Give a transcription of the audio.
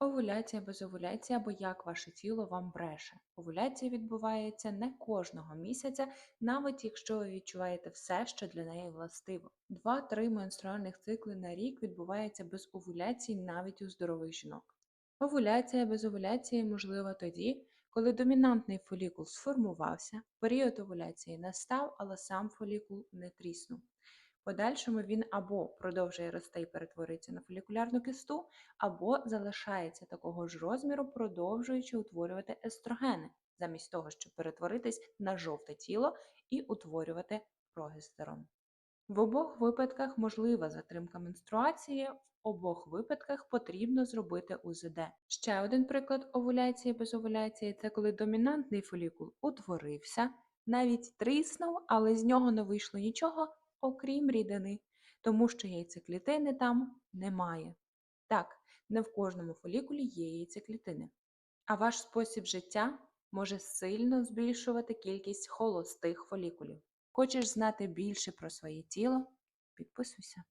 Овуляція без овуляції або як ваше тіло вам бреше. Овуляція відбувається не кожного місяця, навіть якщо ви відчуваєте все, що для неї властиво. Два-три менструальних цикли на рік відбувається без овуляції навіть у здорових жінок. Овуляція без овуляції можлива тоді, коли домінантний фолікул сформувався, період овуляції настав, але сам фолікул не тріснув. Подальшому він або продовжує рости і перетворюється на фолікулярну кисту, або залишається такого ж розміру, продовжуючи утворювати естрогени, замість того, щоб перетворитись на жовте тіло і утворювати прогестерон. В обох випадках можлива затримка менструації, в обох випадках потрібно зробити УЗД. Ще один приклад овуляції без овуляції це коли домінантний фолікул утворився, навіть тріснув, але з нього не вийшло нічого, окрім рідини, тому що яйцеклітини там немає. Так, не в кожному фолікулі є яйцеклітини. А ваш спосіб життя може сильно збільшувати кількість холостих фолікулів. Хочеш знати більше про своє тіло? Підписуйся.